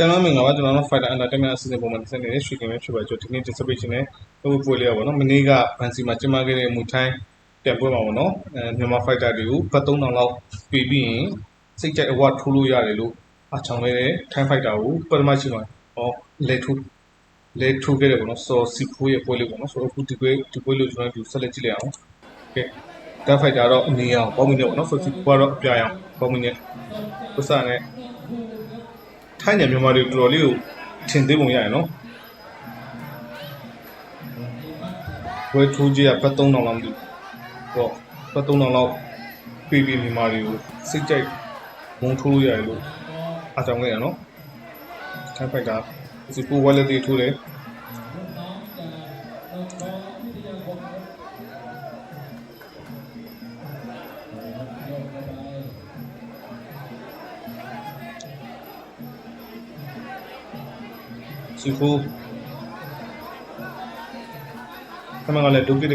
ကဲတော့မင်္ဂလာပါကျွန်တော်တို့ Fighter Entertainment အစီအစဉ်ပုံမှန်တင်ဆက်နေတဲ့ရွှေကင်ပဲဖြစ်ပါကြဒီနေ့ participation နဲ့ဟိုပွဲလေးရပါတော့မနေ့ကဘန်စီမှာကျင်းပခဲ့တဲ့မူထိုင်းပြန်ပွဲမှာပေါ့နော်အဲမြန်မာ Fighter တွေကိုဘတ်3000လောက်ပေးပြီးရင်စိတ်ကြိုက် award ထိုးလို့ရတယ်လို့အချောင်းလေးတဲ့ Time Fighter ကိုပထမရှိမှာဟောလေထိုးလေထိုးခဲ့တယ်ပေါ့နော်ဆိုစီဖိုးရဲ့ပွဲလေးပေါ့နော်ဆိုတော့အခုဒီပွဲဒီပွဲလို့ကျွန်တော်တို့ဆက်လက်ကြည့်လိုက်အောင်ကဲ Time Fighter တော့အနီအောင်ပေါင်းမိနေပေါ့နော်ဆိုစီဖိုးကတော့အပြာရောင်ပေါင်းမိနေဥစားနဲ့ ထိုင်းနယ်မြန်မာတွေတော်တော်လေးကိုထင်သေးပုံရတယ်နော်ဝဲထိုးကြီးကဘတ်3000လောက်မသိဘူးဟောဘတ်3000လောက်ပြည်ပြည်မြန်မာတွေကိုစိတ်ကြိုက်မုံထိုးလို့ရတယ်လို့အားကြောင့်ခဲ့ရနော်ထိုင်းဖိုက်တာဒီပူဝက်လက်တွေထိုးတယ် စီဖိုးခမကလည်းဒုက္ခိတ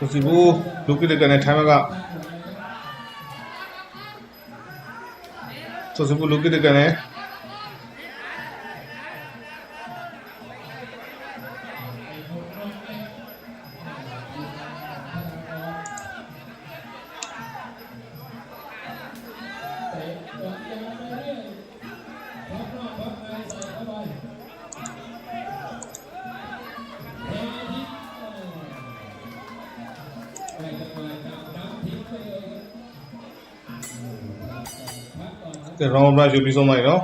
ကတကန်နေခမကလူကိတကန်နေလူကိလကနေဆိုစီဖိုခမကလည်းလူကိတွေတော့ဆောက်ကန်နေနော်ဆိုစီဖိုလူကိလကနေထိုင်းမကဆိုစီဖိုလူကိလကနေ round right ယူပြီးဆုံးလိုက်နော်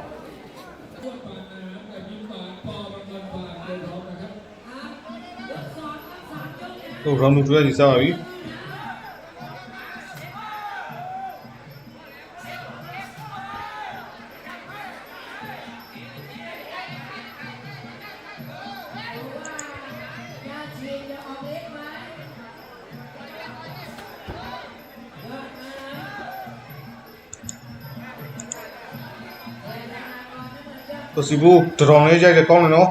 ဟို round 2ရည်စားပါပြီ ဆိုစီဖိုဒရောင်လေးရိုက်တယ်ကောင်းတယ်နော်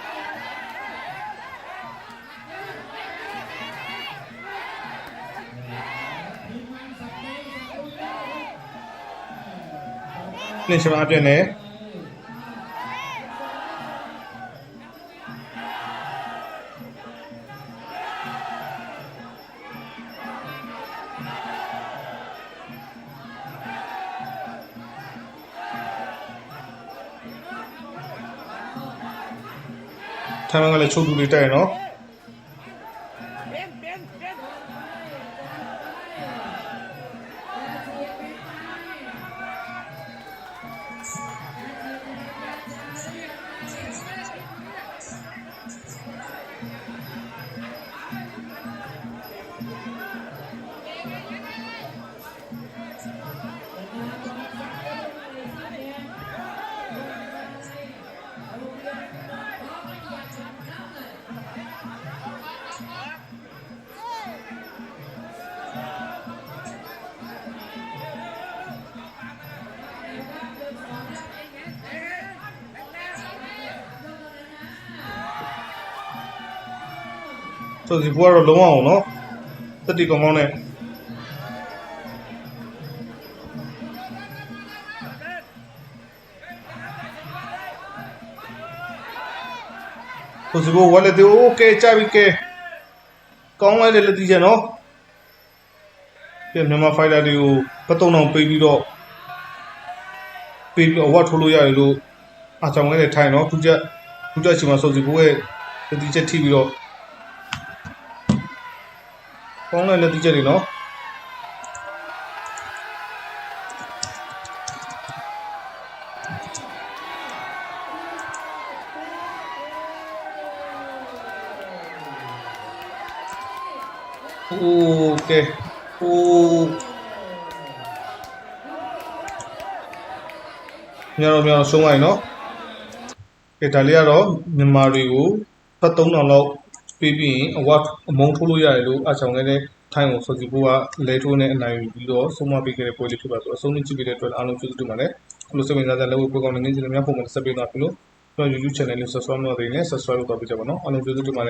နေဆိုစီဖိုလူကိတကနေလူကိတကနေကောင်းလေဆိုစီဖိုလူကိကကန်တယ်နော်နှင်းချမအပြည့်နဲ့ထိုင်ကလည်းချုပ်တူလေးတိုက်ရနော် ဆိုစီဘူကတော့လုံးဝအောင်နော်တတိကောင်ကောင်းနဲ့ဆိုစီဘူဝါလက်တေโอเคကြပြီကဲကောင်းလိုက်တဲ့လက်တီးချက်နော်ပြန်မြန်မာဖိုင်တာတွေကိုပတ်တုံအောင်ပေးပြီးတော့ပေးပြီးအဝတ်ထိုးလို့ရတယ်လို့အားကြောင့်လည်းထိုင်နော်ဒုချက်ဒုချက်ချိန်မှာဆိုစီဘူရဲ့လက်တီးချက်ထိပြီးတော့ ကောင်းတဲ့လက်တိချက်တွေနော်โอเคโอ้ညတော့ညတော့ဆုံးလိုက်နော်ကဲဒါလေးကတော့မြန်မာတွေကိုဖတ်3000လောက် ပြီးပြီးရင်အဝတ်အမုံထိုးလို့ရတယ်လို့အချောင်လေးနဲ့ထိုင်းကိုဆိုစီဖို့ကလဲထိုးနဲ့အနိုင်ယူပြီးတော့ဆုံးမပေးခဲ့တဲ့ပွဲလေးဖြစ်ပါဆိုအဆုံးနဲ့ကြည့်ပြီးတဲ့အတွက်အားလုံးကျေးဇူးတင်ပါတယ်ခုလိုစိတ်ဝင်စားတဲ့လက်ဝဲပွဲကောင်းတဲ့နေ့စဉ်များပုံမှန်ဆက်ပေးသွားပြီလို့ကျွန်တော် YouTube channel လေး subscribe လုပ်နေတယ် subscribe လုပ်တော့ပြကြပါနော်အားလုံးကျေးဇူးတင်ပါတယ်